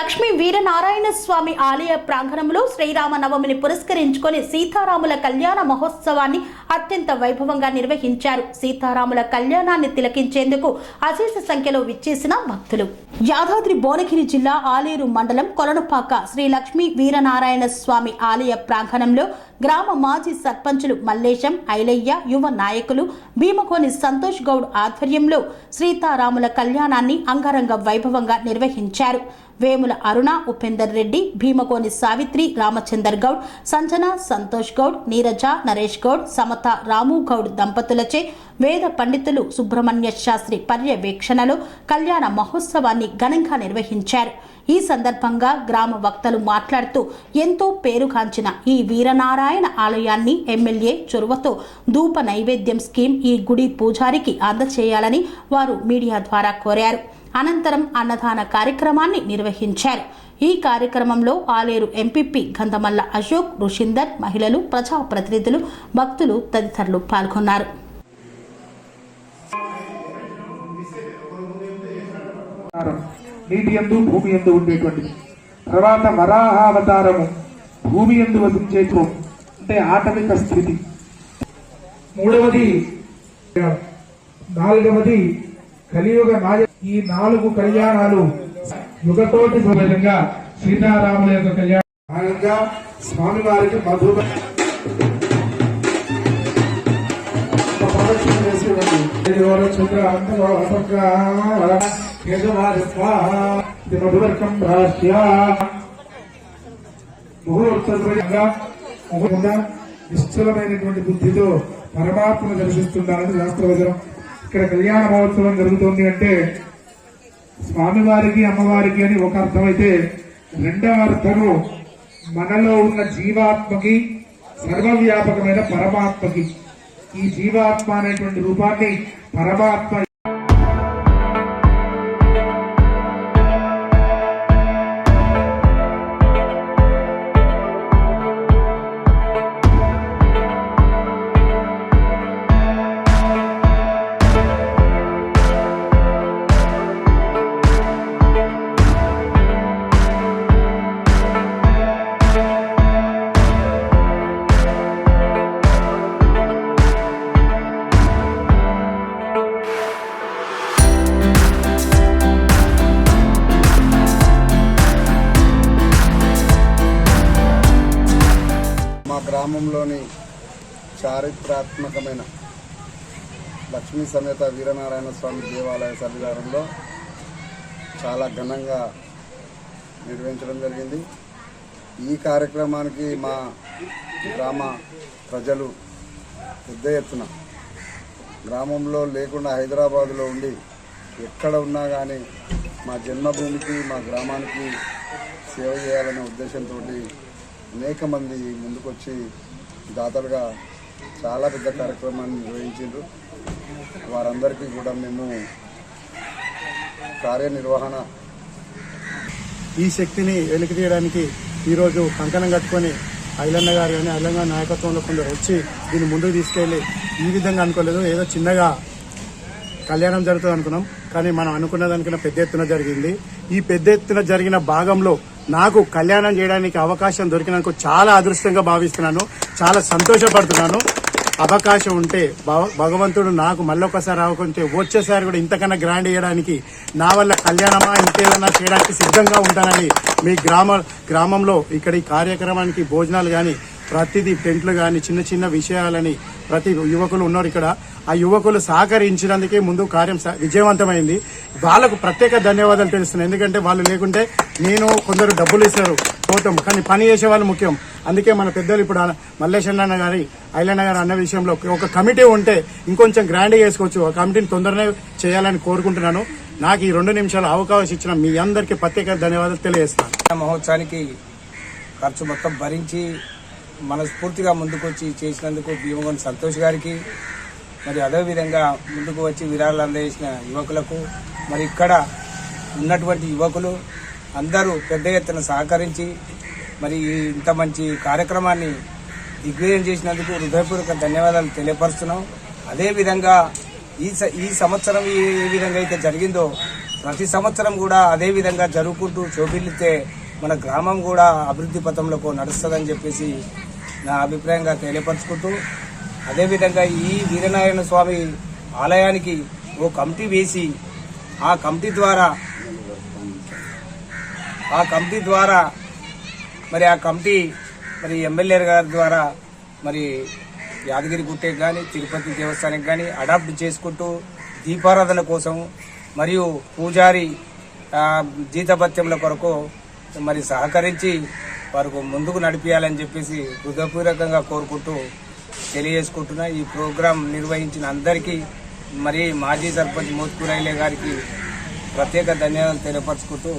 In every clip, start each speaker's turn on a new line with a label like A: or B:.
A: లక్ష్మీ వీరనారాయణ స్వామి ఆలయ ప్రాంగణంలో శ్రీరామ నవమిని పురస్కరించుకొని సీతారాముల కళ్యాణ మహోత్సవాన్ని అత్యంత వైభవంగా నిర్వహించారు. సీతారాముల కళ్యాణాన్ని తిలకించేందుకు అశేష సంఖ్యలో విచ్చేసిన భక్తులు. యాదాద్రి భువనగిరి జిల్లా ఆలేరు మండలం కొలనుపాక శ్రీ లక్ష్మీ వీరనారాయణ స్వామి ఆలయ ప్రాంగణంలో గ్రామ మాజీ సర్పంచులు మల్లేశం ఐలయ్య యువ నాయకులు భీమకోని సంతోష్ గౌడ్ ఆధ్వర్యంలో సీతారాముల కళ్యాణాన్ని అంగరంగ వైభవంగా నిర్వహించారు. వేముల అరుణ ఉపేందర్ రెడ్డి భీమకోని సావిత్రి రామచందర్ గౌడ్ సంజన సంతోష్ గౌడ్ నీరజ నరేష్ గౌడ్ సమత రాము గౌడ్ దంపతులచే వేద పండితులు సుబ్రహ్మణ్య శాస్త్రి పర్యవేక్షణలో కళ్యాణ మహోత్సవాన్ని ఘనంగా నిర్వహించారు. ఈ సందర్భంగా గ్రామ వక్తలు మాట్లాడుతూ ఎంతో పేరుగాంచిన ఈ వీరనారాయణ ఆలయాన్ని ఎమ్మెల్యే చొరవతో ధూప నైవేద్యం స్కీమ్ ఈ గుడి పూజారికి అందచేయాలని వారు మీడియా ద్వారా కోరారు. అనంతరం అన్నదాన కార్యక్రమాన్ని నిర్వహించారు. ఈ కార్యక్రమంలో ఆలేరు ఎంపీపీ గంధమల్ల అశోక్ రుషిందర్ మహిళలు ప్రజాప్రతినిధులు భక్తులు తదితరులు పాల్గొన్నారు.
B: నీటి ఎందు భూమి ఎందు ఉండేటువంటిది తర్వాత వరాహావతారము భూమి ఎందు వసించేటు అంటే ఆటవిక స్థితి. మూడవది నాలుగవది కలియుగ నాయ ఈ నాలుగు కళ్యాణాలు యుగతోటి విధంగా సీతారాముల యొక్క కళ్యాణంగా స్వామివారికి మధుర మధువర్కం ముహూర్తంగా నిశ్చలమైనటువంటి బుద్ధితో పరమాత్మను దర్శిస్తున్నారని శాస్త్రవచనం ఇక్కడ కళ్యాణ మహోత్సవం జరుగుతోంది అంటే స్వామివారికి అమ్మవారికి అని ఒక అర్థమైతే రెండవ అర్థము మనలో ఉన్న జీవాత్మకి సర్వవ్యాపకమైన పరమాత్మకి. ఈ జీవాత్మ అనేటువంటి రూపాన్ని పరమాత్మ
C: గ్రామంలోని చారిత్రాత్మకమైన లక్ష్మీ సమేత వీరనారాయణ స్వామి దేవాలయ సన్నిధానంలో చాలా ఘనంగా నిర్వహించడం జరిగింది. ఈ కార్యక్రమానికి మా గ్రామ ప్రజలు పెద్ద ఎత్తున గ్రామంలో లేకుండా హైదరాబాదులో ఉండి ఎక్కడ ఉన్నా కానీ మా జన్మభూమికి మా గ్రామానికి సేవ చేయాలనే ఉద్దేశంతో అనేక మంది ముందుకొచ్చి దాతలుగా చాలా పెద్ద కార్యక్రమాన్ని నిర్వహించారు వారందరికీ కూడా మేము కార్యనిర్వహణ
D: ఈ శక్తిని వెలికి తీయడానికి ఈరోజు కంకణం కట్టుకొని ఐలన్న గారు కానీ ఐలన్న గారి నాయకత్వంలో కొందరు వచ్చి దీన్ని ముందుకు తీసుకెళ్ళి ఈ విధంగా అనుకోలేదు. ఏదో చిన్నగా కళ్యాణం జరుగుతుంది అనుకున్నాం. కానీ మనం అనుకున్న దానికన్నా పెద్ద ఎత్తున జరిగింది. ఈ పెద్ద ఎత్తున జరిగిన భాగంలో నాకు కళ్యాణం చేయడానికి అవకాశం దొరికినందుకు చాలా అదృష్టంగా భావిస్తున్నాను. చాలా సంతోషపడుతున్నాను. అవకాశం ఉంటే భగవంతుడు నాకు మళ్ళొకసారి అవకుంటే వచ్చేసారి కూడా ఇంతకన్నా గ్రాండ్ చేయడానికి నా వల్ల కళ్యాణమా ఇంకేదన్నా చేయడానికి సిద్ధంగా ఉంటానని మీ గ్రామ గ్రామంలో ఇక్కడ ఈ కార్యక్రమానికి భోజనాలు కానీ ప్రతిదీ టెంట్లు కానీ చిన్న చిన్న విషయాలని ప్రతి యువకులు ఉన్నారు ఇక్కడ. ఆ యువకులు సహకరించినందుకే ముందు కార్యం స- విజయవంతమైంది. వాళ్ళకు ప్రత్యేక ధన్యవాదాలు తెలుస్తున్నాయి. ఎందుకంటే వాళ్ళు లేకుంటే నేను కొందరు డబ్బులు ఇస్తారు పోతాం. కానీ పని చేసే వాళ్ళు ముఖ్యం. అందుకే మన పెద్దలు ఇప్పుడు మల్లేశన్న గారి ఐలన్న గారు అన్న విషయంలో ఒక కమిటీ ఉంటే ఇంకొంచెం గ్రాండ్ చేసుకోవచ్చు ఆ కమిటీని తొందరనే చేయాలని కోరుకుంటున్నాను. నాకు ఈ రెండు నిమిషాలు అవకాశం ఇచ్చిన మీ అందరికీ ప్రత్యేక ధన్యవాదాలు తెలియజేస్తాను
E: మహోత్సవానికి ఖర్చు మొత్తం భరించి మనస్ఫూర్తిగా ముందుకొచ్చి చేసినందుకు భీమగొండ సంతోష్ గారికి మరి అదేవిధంగా ముందుకు వచ్చి విరాళాలు అందజేసిన యువకులకు మరి ఇక్కడ ఉన్నటువంటి యువకులు అందరూ పెద్ద ఎత్తున సహకరించి మరి ఇంత మంచి కార్యక్రమాన్ని దిగ్విజయం చేసినందుకు హృదయపూర్వక ధన్యవాదాలు తెలియపరుస్తున్నాం. అదేవిధంగా ఈ స- ఈ సంవత్సరం ఏ విధంగా అయితే జరిగిందో ప్రతి సంవత్సరం కూడా అదే విధంగా జరుగుకుంటూ చూపిల్లితే మన గ్రామం కూడా అభివృద్ధి పథంలోకి నడుస్తుందని చెప్పేసి నా అభిప్రాయంగా తెలియపరుచుకుంటూ అదేవిధంగా ఈ వీరనారాయణ స్వామి ఆలయానికి ఓ కమిటీ వేసి ఆ కమిటీ ద్వారా ఆ కమిటీ ద్వారా మరి ఆ కమిటీ మరి ఎమ్మెల్యే గారి ద్వారా మరి యాదగిరి గుట్టకి కానీ తిరుపతి దేవస్థానికి కానీ అడాప్ట్ చేసుకుంటూ దీపారాధన కోసం మరియు పూజారి జీతభత్యముల కొరకు మరి సహకరించి వారికి ముందుకు నడిపించాలని చెప్పేసి హృదయపూర్వకంగా కోరుకుంటూ తెలియజేసుకుంటున్నా. ఈ ప్రోగ్రాం నిర్వహించిన అందరికీ మరి మాజీ సర్పంచ్ మోత్కూరైలే గారికి ప్రత్యేక ధన్యవాదాలు తెలియపరచుకుంటూ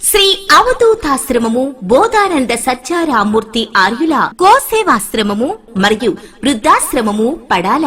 F: శ్రీ అవధూతాశ్రమము బోధానంద సత్యారామూర్తి ఆర్యుల గోసేవాశ్రమము మరియు వృద్ధాశ్రమము పడాల.